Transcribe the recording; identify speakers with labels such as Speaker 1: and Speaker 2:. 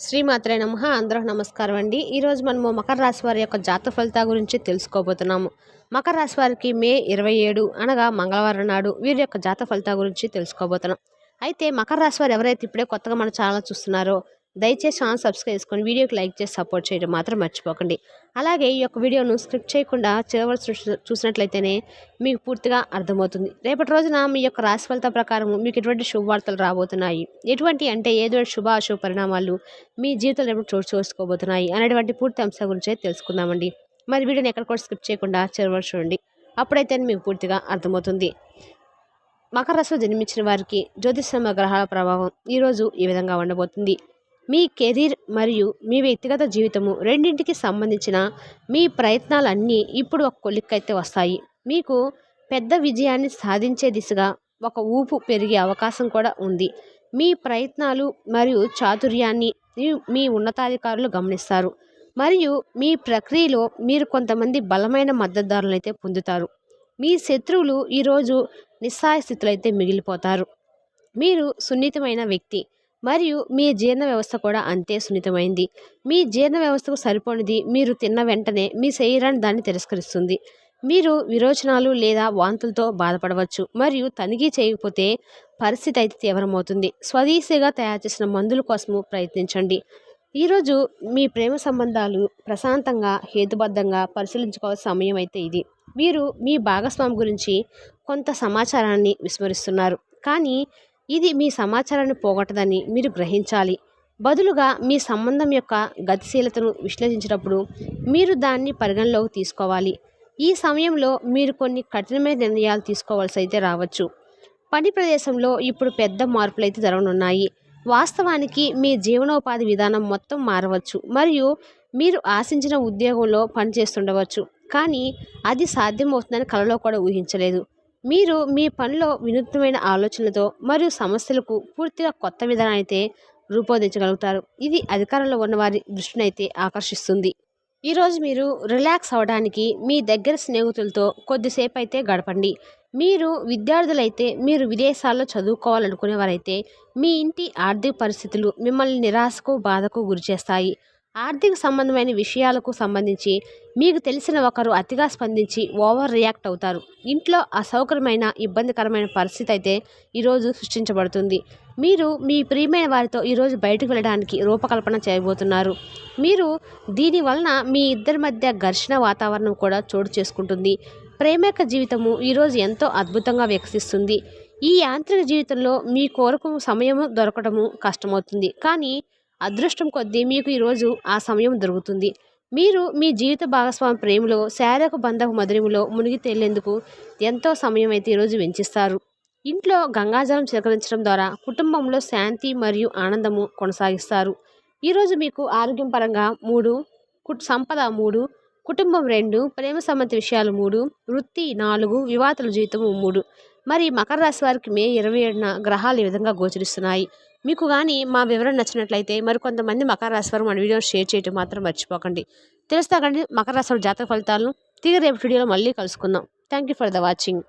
Speaker 1: శ్రీమాత్రే నమ. అందరూ నమస్కారం అండి. ఈరోజు మనము మకర రాశి వారి యొక్క జాతక ఫలితాల గురించి తెలుసుకోబోతున్నాము. మకర రాశి వారికి మే ఇరవై ఏడు అనగా మంగళవారం నాడు వీరి యొక్క జాతక ఫలితాల గురించి తెలుసుకోబోతున్నాం. అయితే మకర రాశి వారు ఎవరైతే ఇప్పుడే కొత్తగా మన ఛానల్ చూస్తున్నారో దయచేసి ఛానల్ సబ్స్క్రైబ్ చేసుకొని వీడియోకి లైక్ చేసి సపోర్ట్ చేయడం మాత్రం మర్చిపోకండి. అలాగే ఈ యొక్క వీడియోను స్క్రిప్ట్ చేయకుండా చివరి చూసినట్లయితేనే మీకు పూర్తిగా అర్థమవుతుంది. రేపటి రోజున మీ యొక్క రాశి ఫలిత ప్రకారం మీకు ఎటువంటి శుభవార్తలు రాబోతున్నాయి? ఎటువంటి అంటే ఏదో శుభ అశుభ పరిణామాలు మీ జీవితంలో ఎప్పుడు చోటు చేసుకోబోతున్నాయి అనేటువంటి పూర్తి అంశం గురించి తెలుసుకుందామండి. మరి వీడియోని ఎక్కడ కూడా స్క్రిప్ట్ చేయకుండా చివరి చూడండి. అప్పుడైతే మీకు పూర్తిగా అర్థమవుతుంది. మకర రాశిలో జన్మించిన వారికి జ్యోతిష్మ గ్రహాల ప్రభావం ఈరోజు ఈ విధంగా ఉండబోతుంది. మీ కెరీర్ మరియు మీ వ్యక్తిగత జీవితము రెండింటికి సంబంధించిన మీ ప్రయత్నాలన్నీ ఇప్పుడు ఒక కొలిక్కైతే వస్తాయి. మీకు పెద్ద విజయాన్ని సాధించే దిశగా ఒక ఊపు పెరిగే అవకాశం కూడా ఉంది. మీ ప్రయత్నాలు మరియు చాతుర్యాన్ని మీ- ఉన్నతాధికారులు గమనిస్తారు. మరియు మీ ప్రక్రియలో మీరు కొంతమంది బలమైన మద్దతుదారులను అయితే పొందుతారు. మీ శత్రువులు ఈరోజు నిస్సాయ స్థితులైతే అయితే మిగిలిపోతారు. మీరు సున్నితమైన వ్యక్తి. మరియు మీ జీర్ణ వ్యవస్థ కూడా అంతే సున్నితమైంది. మీ జీర్ణ వ్యవస్థకు సరిపోనిది మీరు తిన్న వెంటనే మీ శరీరాన్ని దాన్ని తిరస్కరిస్తుంది. మీరు విరోచనాలు లేదా వాంతులతో బాధపడవచ్చు మరియు తనిఖీ చేయకపోతే పరిస్థితి అయితే తీవ్రమవుతుంది. స్వదేశీగా తయారు చేసిన మందుల కోసము ప్రయత్నించండి. ఈరోజు మీ ప్రేమ సంబంధాలు ప్రశాంతంగా హేతుబద్ధంగా పరిశీలించుకోవాల్సిన సమయం అయితే ఇది. మీరు మీ భాగస్వామి గురించి కొంత సమాచారాన్ని విస్మరిస్తున్నారు. కానీ ఇది మీ సమాచారాన్ని పోగొట్టదని మీరు గ్రహించాలి. బదులుగా మీ సంబంధం యొక్క గతిశీలతను విశ్లేషించినప్పుడు మీరు దాన్ని పరిగణలోకి తీసుకోవాలి. ఈ సమయంలో మీరు కొన్ని కఠినమైన నిర్ణయాలు తీసుకోవాల్సి అయితే రావచ్చు. పని ప్రదేశంలో ఇప్పుడు పెద్ద మార్పులు అయితే జరగనున్నాయి. వాస్తవానికి మీ జీవనోపాధి విధానం మొత్తం మారవచ్చు మరియు మీరు ఆశించిన ఉద్యోగంలో పనిచేస్తుండవచ్చు. కానీ అది సాధ్యమవుతుందని కలలో కూడా ఊహించలేదు. మీరు మీ పనిలో వినూత్నమైన ఆలోచనలతో మరియు సమస్యలకు పూర్తిగా కొత్త విధానం అయితే రూపొందించగలుగుతారు. ఇది అధికారంలో ఉన్న వారి దృష్టిని అయితే ఆకర్షిస్తుంది ఈరోజు మీరు రిలాక్స్ అవ్వడానికి మీ దగ్గర స్నేహితులతో కొద్దిసేపు అయితే గడపండి. మీరు విద్యార్థులైతే మీరు విదేశాల్లో చదువుకోవాలనుకునేవారైతే మీ ఇంటి ఆర్థిక పరిస్థితులు మిమ్మల్ని నిరాశకు బాధకు గురిచేస్తాయి. ఆర్థిక సంబంధమైన విషయాలకు సంబంధించి మీకు తెలిసిన ఒకరు అతిగా స్పందించి ఓవర్ రియాక్ట్ అవుతారు. ఇంట్లో అసౌకర్యమైన ఇబ్బందికరమైన పరిస్థితి అయితే ఈరోజు సృష్టించబడుతుంది. మీరు మీ ప్రియమైన వారితో ఈరోజు బయటకు వెళ్ళడానికి రూపకల్పన చేయబోతున్నారు. మీరు దీని వలన మీ ఇద్దరి మధ్య ఘర్షణ వాతావరణం కూడా చోటు చేసుకుంటుంది. ప్రేమ యొక్క జీవితము ఈరోజు ఎంతో అద్భుతంగా వికసిస్తుంది. ఈ యాంత్రిక జీవితంలో మీ కోరకు సమయము దొరకడము కష్టమవుతుంది. కానీ అదృష్టం కొద్దీ మీకు ఈరోజు ఆ సమయం దొరుకుతుంది. మీరు మీ జీవిత భాగస్వామి ప్రేమలో శారీరక బంధపు మధురిములో మునిగి తేలేందుకు ఎంతో సమయం అయితే ఈరోజు వెంచిస్తారు ఇంట్లో గంగాజలం చిలకరించడం ద్వారా కుటుంబంలో శాంతి మరియు ఆనందము కొనసాగిస్తారు. ఈరోజు మీకు ఆరోగ్యం పరంగా మూడు కుట్ సంపద మూడు కుటుంబం రెండు ప్రేమ సంబంధ విషయాలు మూడు వృత్తి నాలుగు వివాతల జీవితము మూడు. మరి మకర రాశి వారికి మే ఇరవై ఏడున గ్రహాలు ఈ విధంగా గోచరిస్తున్నాయి. మీకు కానీ మా వివరణ నచ్చినట్లయితే మరి కొంతమంది మకర రాశి వారు మన వీడియో షేర్ చేయటం మాత్రం మర్చిపోకండి. తెలుస్తాకండి మకర రాశి వారి జాతక ఫలితాలను. తిరిగి రేపు వీడియోలో మళ్ళీ కలుసుకుందాం. Thank you for the watching